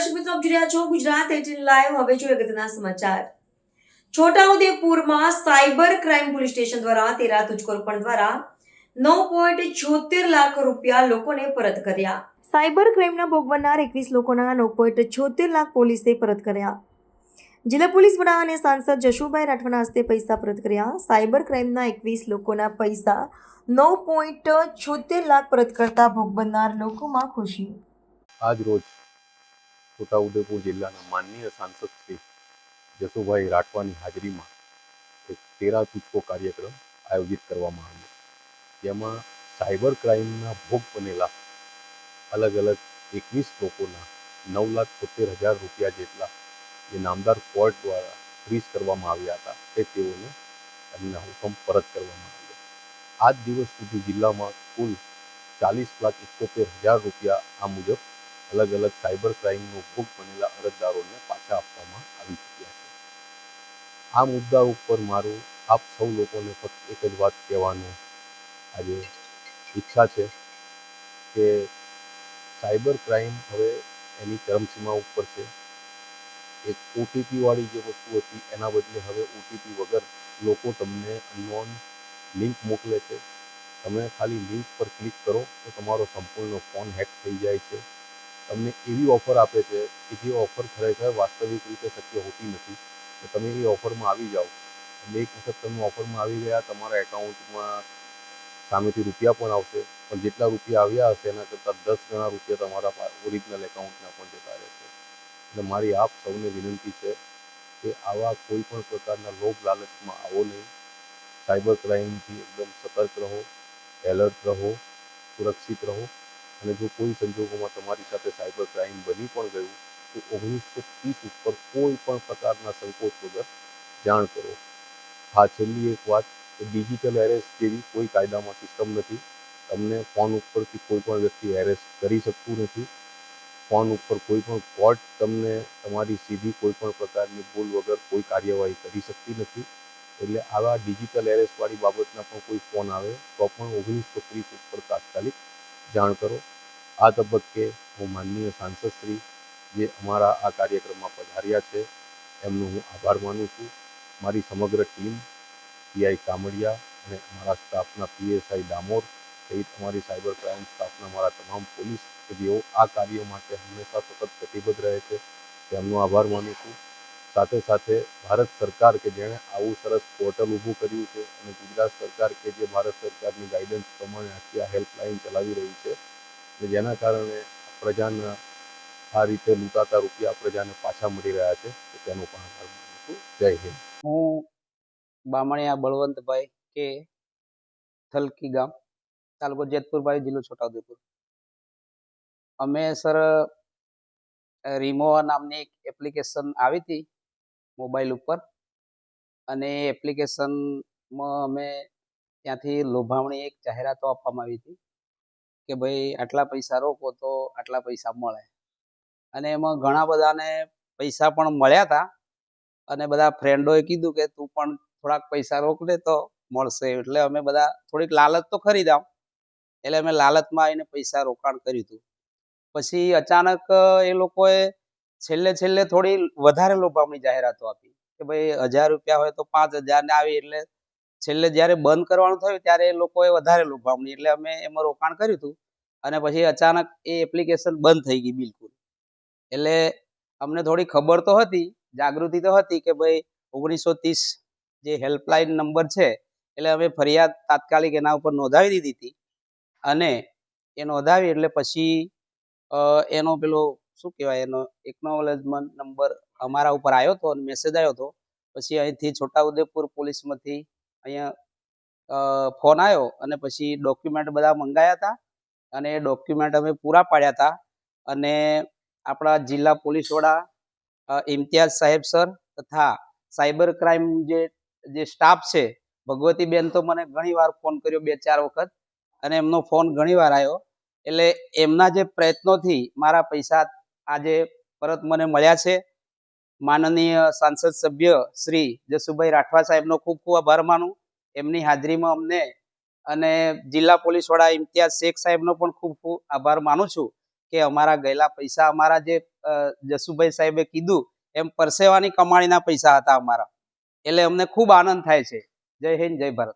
દર્શક મિત્રો, આપ જોઈ છો ગુજરાત એટીન લાઈવ. હવે જોઈએ અગત્યના સમાચાર. છોટાઉદેપુરમાં સાયબર ક્રાઇમ પોલીસ સ્ટેશન દ્વારા તેરા તુજકોરપણ દ્વારા નવ પોઈન્ટ છોતેર લાખ રૂપિયા લોકોને પરત કર્યા. સાયબર ક્રાઇમના ભોગ બનનાર એકવીસ લોકોના નવ પોઈન્ટ છોતેર લાખ પોલીસે પરત કર્યા. જિલ્લા પોલીસ વડા અને સાંસદ જશુભાઈ રાઠવાના હસ્તે પૈસા પરત કર્યા. સાયબર ક્રાઇમના એકવીસ લોકોના પૈસા નવ પોઈન્ટ છોતેર લાખ પરત કરતા ભોગ બનનાર લોકોમાં ખુશી. આજ રોજ છોટાઉદેપુર જિલ્લાના માનનીય સાંસદ શ્રી જસુભાઈ રાઠવાની હાજરીમાં એક તેરા તુચકો કાર્યક્રમ આયોજિત કરવામાં આવ્યો. જેમાં સાયબર ક્રાઇમના ભોગ બનેલા અલગ અલગ એકવીસ લોકોના નવ લાખ તોતેર હજાર રૂપિયા જેટલા જે નામદાર કોર્ટ દ્વારા ફ્રીઝ કરવામાં આવ્યા હતા તે તેઓને એમના હુકમ પરત કરવામાં આવ્યો. આજ દિવસ સુધી જિલ્લામાં કુલ ચાલીસ લાખ એકોતેર હજાર રૂપિયા આ મુજબ અલગ અલગ સાયબર ક્રાઇમનો ભોગ બનેલા અરજદારોને પાછા આપવામાં આવી ચૂક્યા છે. આ મુદ્દા ઉપર મારું, આપ સૌ લોકોને ફક્ત એક જ વાત કહેવાનું આજે ઈચ્છા છે કે સાયબર ક્રાઇમ હવે એની ચરમસીમા ઉપર છે. એક ઓટીપીવાળી જે વસ્તુ હતી, એના બદલે હવે ઓટીપી વગર લોકો તમને અનનોન લિંક મોકલે છે. તમે ખાલી લિંક પર ક્લિક કરો તો તમારો સંપૂર્ણ ફોન હેક થઈ જાય છે. તમને એવી ઓફર આપે છે કે જે ઓફર ખરેખર વાસ્તવિક રીતે શક્ય હોતી નથી. તો તમે એ ઓફરમાં આવી જાઓ. અને એક વખત તમે ઓફરમાં આવી ગયા, તમારા એકાઉન્ટમાં સામેથી રૂપિયા પણ આવશે. પણ જેટલા રૂપિયા આવ્યા હશે, એના કરતાં દસ ગણા રૂપિયા તમારા ઓરિજિનલ એકાઉન્ટના પણ જતા રહેશે. એટલે મારી આપ સૌને વિનંતી છે કે આવા કોઈ પણ પ્રકારના લોભ લાલચમાં આવો નહીં. સાયબર ક્રાઇમથી એકદમ સતર્ક રહો, એલર્ટ રહો, સુરક્ષિત રહો. અને જો કોઈ સંજોગોમાં તમારી સાથે સાયબર ક્રાઇમ બની પણ ગયું, તો ઓગણીસો ત્રીસ ઉપર કોઈ પણ પ્રકારના સંકોચ વગર જાણ કરો. હા, છેલ્લી એક વાત, કે ડિજિટલ એરેસ્ટ જેવી કોઈ કાયદામાં સિસ્ટમ નથી. તમને ફોન ઉપરથી કોઈ પણ વ્યક્તિ એરેસ્ટ કરી શકતું નથી. ફોન ઉપર કોઈ પણ કોર્ટ તમને તમારી સીધી કોઈ પણ પ્રકારની ભૂલ વગર કોઈ કાર્યવાહી કરી શકતી નથી. એટલે આવા ડિજિટલ એરેસ્ટવાળી બાબતના પણ કોઈ ફોન આવે, તો પણ ઓગણીસો ત્રીસ ઉપર તાત્કાલિક જાણ કરો. આ તબક્કે હું માનનીય સાંસદશ્રી જે અમારા આ કાર્યક્રમમાં પધાર્યા છે, એમનો હું આભાર માનું છું. મારી સમગ્ર ટીમ, પીઆઈ કામડિયા અને અમારા સ્ટાફના પીએસઆઈ ડામોર સહિત અમારી સાયબર ક્રાઇમ સ્ટાફના મારા તમામ પોલીસ કે જેઓ આ કાર્ય માટે હંમેશા સતત કટિબદ્ધ રહે છે. તેમનો આભાર માનું છું. સાથે સાથે ભારત સરકાર કે જેણે આવું સરસ પોર્ટલ ઊભું કર્યું છે અને ગુજરાત સરકાર કે જે ભારત સરકારની ગાઈડન્સ પ્રમાણે આખી આ હેલ્પલાઇન ચલાવી રહી છે અને જેના કારણે પ્રજાના આ રીતે લૂંટાતા રૂપિયા પ્રજાને પાછા મળી રહ્યા છે, તો તેનો પણ આભાર માનું છું. જય હિન્દ. હું બામણિયા બળવંતભાઈ કે થલકી ગામ, તાલુકો જેતપુરભાઈ જિલ્લો છોટાઉદેપુર. અમે સર, રીમોવા નામની એક એપ્લિકેશન આવી હતી. મોબાઈલ ઉપર. અને એપ્લિકેશનમાં અમે ત્યાંથી લોભામણી એક જાહેરાતો આપવામાં આવી હતી કે ભાઈ આટલા પૈસા રોકો તો આટલા પૈસા મળે. અને એમાં ઘણા બધાને પૈસા પણ મળ્યા હતા અને બધા ફ્રેન્ડોએ કીધું કે તું પણ થોડાક પૈસા રોક લે તો મળશે. એટલે અમે બધા થોડીક લાલચ તો ખરી જ એટલે અમે લાલચમાં આવીને પૈસા રોકાણ કર્યું હતું. પછી અચાનક એ લોકોએ છેલ્લે છેલ્લે થોડી વધારે લોભામણી જાહેરાતો આપી કે ભાઈ હજાર રૂપિયા હોય તો પાંચ હજાર ને આવી એટલે છેલ્લે જ્યારે બંધ કરવાનું થયું ત્યારે એ લોકોએ વધારે લોભામણી એટલે અમે એમાં રોકાણ કર્યું હતું અને પછી અચાનક એ એપ્લિકેશન બંધ થઈ ગઈ બિલકુલ. એટલે અમને થોડી ખબર તો હતી, જાગૃતિ તો હતી કે ભાઈ ઓગણીસો ત્રીસ જે હેલ્પલાઇન નંબર છે એટલે અમે ફરિયાદ તાત્કાલિક એના ઉપર નોંધાવી દીધી હતી અને એ નોંધાવી એટલે પછી એનો પેલો શું કહેવાય, એનો એકનોલેજમેન્ટ નંબર અમારા ઉપર આવ્યો હતો અને મેસેજ આવ્યો હતો પછી અહીંથી છોટાઉદેપુર પોલીસમાંથી અહીંયા ફોન આવ્યો અને પછી ડોક્યુમેન્ટ બધા મંગાયા હતા અને એ ડોક્યુમેન્ટ અમે પૂરા પાડ્યા હતા અને આપણા જિલ્લા પોલીસ વડા ઇમ્તિયાઝ સાહેબ સર તથા સાયબર ક્રાઇમ જે જે સ્ટાફ છે, ભગવતીબેન તો મને ઘણીવાર ફોન કર્યો બે ચાર વખત અને એમનો ફોન ઘણી વાર આવ્યો એટલે એમના જે પ્રયત્નોથી મારા પૈસા આજે પરત મને મળ્યા છે. માનનીય સાંસદ સભ્ય શ્રી જસુભાઈ રાઠવા સાહેબનો ખૂબ ખૂબ આભાર માનું. એમની હાજરીમાં અમને અને જિલ્લા પોલીસ વડા ઇમ્તિયાઝ શેખ સાહેબનો પણ ખૂબ ખૂબ આભાર માનું છું કે અમારા ગયેલા પૈસા, અમારા જે જસુભાઈ સાહેબે કીધું, એમ પરસેવાની કમાણીના પૈસા હતા અમારા. એટલે અમને ખૂબ આનંદ થાય છે. જય હિન્દ, જય ભારત.